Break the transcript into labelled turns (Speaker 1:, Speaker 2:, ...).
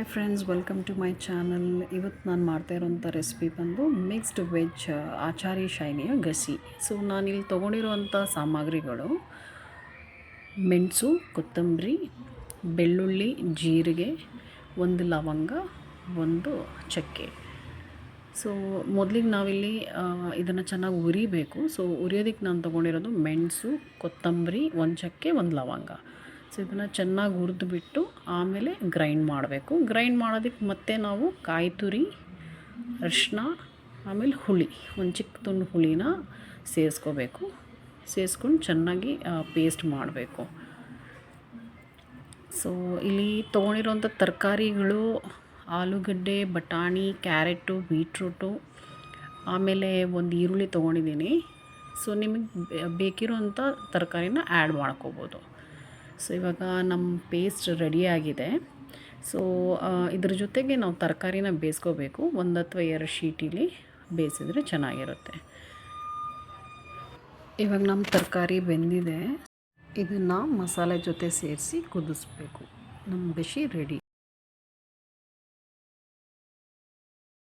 Speaker 1: Hi friends welcome to my channel ಇವತ್ತು ನಾನು ಮಾಡ್ತಾ ಇರೋಂಥ ರೆಸಿಪಿ ಬಂದು ಮಿಕ್ಸ್ಡ್ ವೆಜ್ ಆಚಾರಿ ಶೈನಿಯ ಗಸಿ ಸೊ ನಾನಿಲ್ಲಿ ತೊಗೊಂಡಿರುವಂಥ ಸಾಮಗ್ರಿಗಳು ಮೆಣಸು, ಕೊತ್ತಂಬರಿ, ಬೆಳ್ಳುಳ್ಳಿ, ಜೀರಿಗೆ, ಒಂದು ಲವಂಗ, ಒಂದು ಚಕ್ಕೆ. ಸೊ ಮೊದಲಿಗೆ ನಾವಿಲ್ಲಿ ಇದನ್ನು ಚೆನ್ನಾಗಿ ಉರಿಬೇಕು ಸೊ ಉರಿಯೋದಕ್ಕೆ ನಾನು ತೊಗೊಂಡಿರೋದು ಮೆಣಸು, ಕೊತ್ತಂಬರಿ, ಒಂದು ಚಕ್ಕೆ, ಒಂದು ಲವಂಗ. ಸೊ ಇದನ್ನು ಚೆನ್ನಾಗಿ ಹುರಿದ್ಬಿಟ್ಟು ಆಮೇಲೆ ಗ್ರೈಂಡ್ ಮಾಡಬೇಕು. ಗ್ರೈಂಡ್ ಮಾಡೋದಕ್ಕೆ ಮತ್ತೆ ನಾವು ಕಾಯಿ ತುರಿ ಅರಿಶಿನ ಆಮೇಲೆ ಹುಳಿ, ಒಂದು ಚಿಕ್ಕ ತುಂಡು ಹುಳಿನ ಸೇರಿಸ್ಕೋಬೇಕು. ಸೇರಿಸ್ಕೊಂಡು ಚೆನ್ನಾಗಿ ಪೇಸ್ಟ್ ಮಾಡಬೇಕು. ಸೊ ಇಲ್ಲಿ ತೊಗೊಂಡಿರೋಂಥ ತರಕಾರಿಗಳು ಆಲೂಗಡ್ಡೆ, ಬಟಾಣಿ, ಕ್ಯಾರೆಟು, ಬೀಟ್ರೂಟು, ಆಮೇಲೆ ಒಂದು ಈರುಳ್ಳಿ ತೊಗೊಂಡಿದ್ದೀನಿ. ಸೊ ನಿಮಗೆ ಬೇಕಿರೋಂಥ ತರಕಾರಿನ ಆ್ಯಡ್ ಮಾಡ್ಕೋಬೋದು. ಸೊ ಇವಾಗ ನಮ್ಮ ಪೇಸ್ಟ್ ರೆಡಿಯಾಗಿದೆ ಸೊ ಇದ್ರ ಜೊತೆಗೆ ನಾವು ತರಕಾರಿನ ಬೇಯಿಸ್ಕೋಬೇಕು. ಒಂದು ಅಥವಾ ಎರಡು ಶೀಟಿಲಿ ಬೇಯಿಸಿದ್ರೆ ಚೆನ್ನಾಗಿರುತ್ತೆ. ಇವಾಗ ನಮ್ಮ ತರಕಾರಿ ಬೆಂದಿದೆ. ಇದನ್ನು ಮಸಾಲೆ ಜೊತೆ ಸೇರಿಸಿ ಕುದಿಸ್ಬೇಕು. ನಮ್ಮ ಗಶಿ ರೆಡಿ